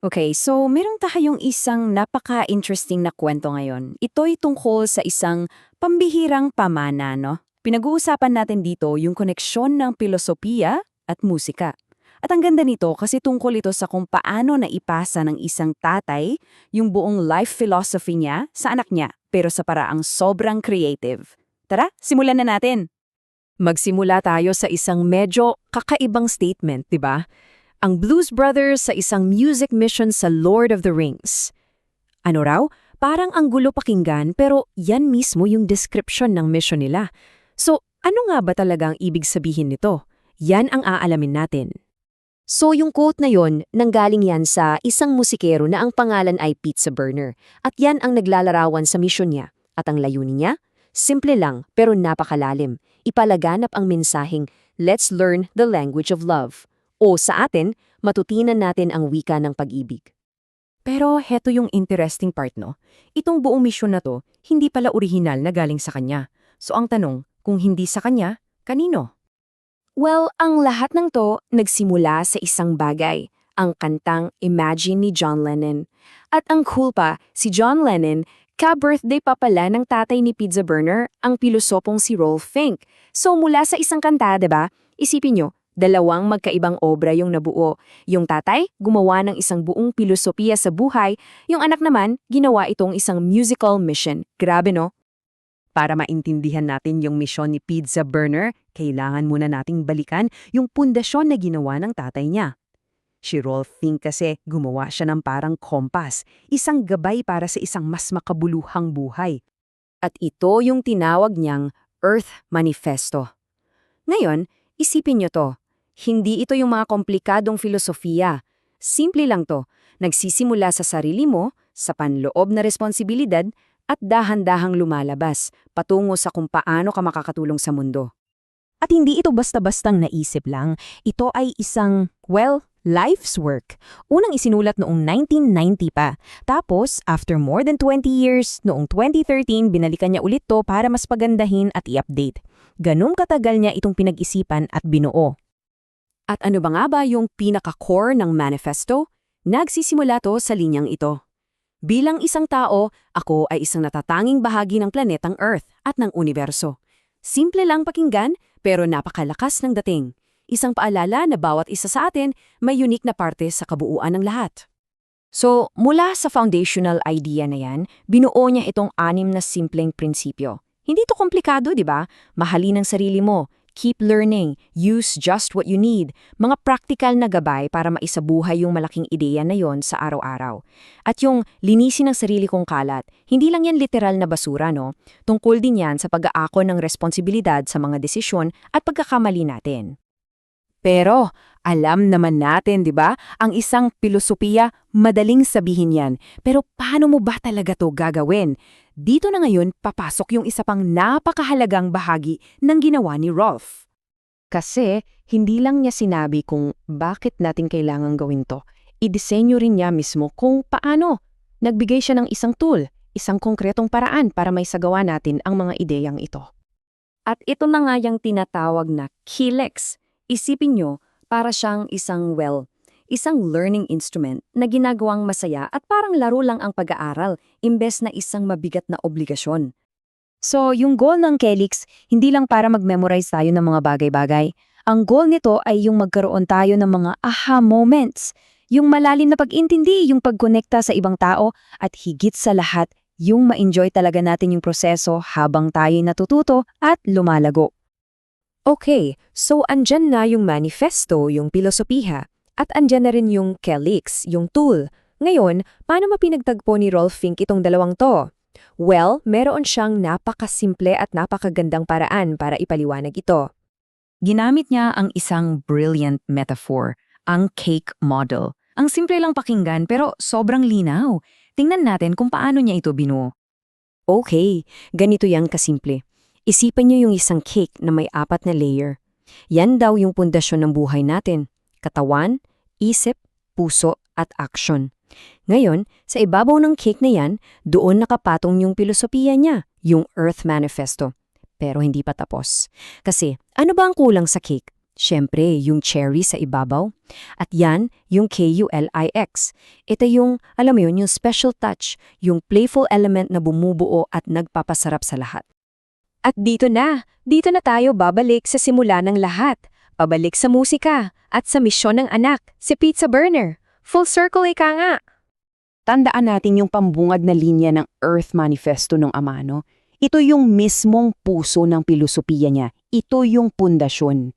Okay, so meron tayong isang napaka-interesting na kwento ngayon. Ito'y tungkol sa isang pambihirang pamana, no? Pinag-uusapan natin dito yung koneksyon ng filosofiya at musika. At ang ganda nito kasi tungkol ito sa kung paano naipasa ng isang tatay yung buong life philosophy niya sa anak niya, pero sa paraang sobrang creative. Tara, simulan na natin! Magsimula tayo sa isang medyo kakaibang statement, di ba? Ang Blues Brothers sa isang music mission sa Lord of the Rings. Ano raw? Parang ang gulo pakinggan pero yan mismo yung description ng mission nila. So, ano nga ba talaga ang ibig sabihin nito? Yan ang aalamin natin. So yung quote na yon, nanggaling yan sa isang musikero na ang pangalan ay Pizza Burner. At yan ang naglalarawan sa misyon niya. At ang layunin niya? Simple lang pero napakalalim. Ipalaganap ang mensaheng, let's learn the language of love. O sa atin, matutinan natin ang wika ng pag-ibig. Pero heto yung interesting part no. Itong buong misyon na to, hindi pala orihinal na galing sa kanya. So ang tanong, kung hindi sa kanya, kanino? Well, ang lahat ng to nagsimula sa isang bagay, ang kantang Imagine ni John Lennon. At ang cool pa, si John Lennon, ka-birthday pa pala ng tatay ni Pizza Burner, ang pilosopong si Rolf Fink. So mula sa isang kanta, ba? Isipin nyo, dalawang magkaibang obra yung nabuo. Yung tatay, gumawa ng isang buong pilosopiya sa buhay, yung anak naman, ginawa itong isang musical mission. Grabe no? Para maintindihan natin yung misyon ni Pizza Burner, kailangan muna nating balikan yung pundasyon na ginawa ng tatay niya. Si Rolf Fink kasi gumawa siya ng parang kompas, isang gabay para sa isang mas makabuluhang buhay. At ito yung tinawag niyang Earth Manifesto. Ngayon, isipin niyo to. Hindi ito yung mga komplikadong filosofiya. Simple lang to. Nagsisimula sa sarili mo, sa panloob na responsibilidad, at dahan-dahang lumalabas, patungo sa kung paano ka makakatulong sa mundo. At hindi ito basta-bastang naisip lang. Ito ay isang, well, life's work. Unang isinulat noong 1990 pa. Tapos, after more than 20 years, noong 2013, binalikan niya ulit to para mas pagandahin at i-update. Ganun katagal niya itong pinag-isipan at binuo. At ano ba nga ba yung pinaka-core ng manifesto? Nagsisimula to sa linyang ito. Bilang isang tao, ako ay isang natatanging bahagi ng planetang Earth at ng universo. Simple lang pakinggan, pero napakalakas ng dating. Isang paalala na bawat isa sa atin may unique na parte sa kabuuan ng lahat. So, mula sa foundational idea na yan, binuo niya itong anim na simpleng prinsipyo. Hindi to komplikado, di ba? Mahalin ang sarili mo, keep learning, use just what you need, mga practical na gabay para maisabuhay yung malaking ideya na yon sa araw-araw. At yung linisin ang sarili kong kalat, hindi lang yan literal na basura, no? Tungkol din yan sa pag-aako ng responsibilidad sa mga desisyon at pagkakamali natin. Pero, alam naman natin, di ba? Ang isang pilosopiya, madaling sabihin yan. Pero paano mo ba talaga to gagawin? Dito na ngayon, papasok yung isa pang napakahalagang bahagi ng ginawa ni Rolf. Kasi, hindi lang niya sinabi kung bakit natin kailangan gawin to. Idisenyo rin niya mismo kung paano. Nagbigay siya ng isang tool, isang konkretong paraan para may sagawa natin ang mga ideyang ito. At ito na nga yung tinatawag na Kilex. Isipin nyo, para siyang isang well, isang learning instrument na ginagawang masaya at parang laro lang ang pag-aaral, imbes na isang mabigat na obligasyon. So, yung goal ng Kelix, hindi lang para mag-memorize tayo ng mga bagay-bagay. Ang goal nito ay yung magkaroon tayo ng mga aha moments, yung malalim na pag-intindi, yung pagkonekta sa ibang tao, at higit sa lahat, yung ma-enjoy talaga natin yung proseso habang tayo natututo at lumalago. Okay, so andyan na yung manifesto, yung pilosopiha, at andyan na rin yung Kelix, yung tool. Ngayon, paano mapinagtagpo ni Rolf Fink itong dalawang to? Well, meron siyang napakasimple at napakagandang paraan para ipaliwanag ito. Ginamit niya ang isang brilliant metaphor, ang cake model. Ang simple lang pakinggan pero sobrang linaw. Tingnan natin kung paano niya ito binuo. Okay, ganito yan kasimple. Isipan niyo yung isang cake na may apat na layer. Yan daw yung pundasyon ng buhay natin. Katawan, isip, puso, at action. Ngayon, sa ibabaw ng cake na yan, doon nakapatong yung pilosopiya niya, yung Earth Manifesto. Pero hindi pa tapos. Kasi, ano ba ang kulang sa cake? Siyempre, yung cherry sa ibabaw. At yan, yung K-U-L-I-X. Ito yung, alam mo yun, yung special touch, yung playful element na bumubuo at nagpapasarap sa lahat. At dito na, dito na tayo babalik sa simula ng lahat. Pabalik sa musika at sa misyon ng anak, si Pizza Burner. Full circle ika nga. Tandaan natin yung pambungad na linya ng Earth Manifesto ng ama, no? Ito yung mismong puso ng pilosopiya niya. Ito yung pundasyon.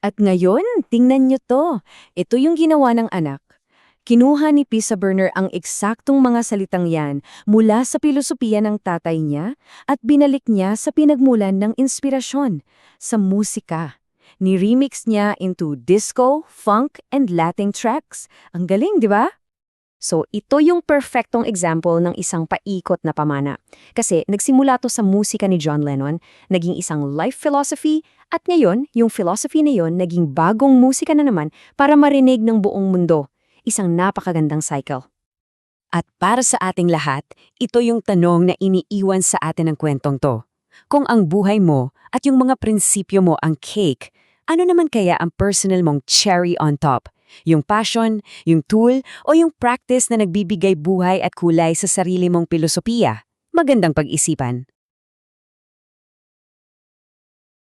At ngayon, tingnan nyo to. Ito yung ginawa ng anak. Kinuha ni Pisa Burner ang eksaktong mga salitang yan mula sa pilosopiya ng tatay niya at binalik niya sa pinagmulan ng inspirasyon, sa musika. Ni-remix niya into disco, funk, and Latin tracks. Ang galing, di ba? So, ito yung perfectong example ng isang paikot na pamana. Kasi nagsimula to sa musika ni John Lennon, naging isang life philosophy, at ngayon, yung philosophy na yon naging bagong musika na naman para marinig ng buong mundo. Isang napakagandang cycle. At para sa ating lahat, ito yung tanong na iniiwan sa atin ng kwentong to. Kung ang buhay mo at yung mga prinsipyo mo ang cake, ano naman kaya ang personal mong cherry on top? Yung passion, yung tool, o yung practice na nagbibigay buhay at kulay sa sarili mong pilosopiya? Magandang pag-isipan.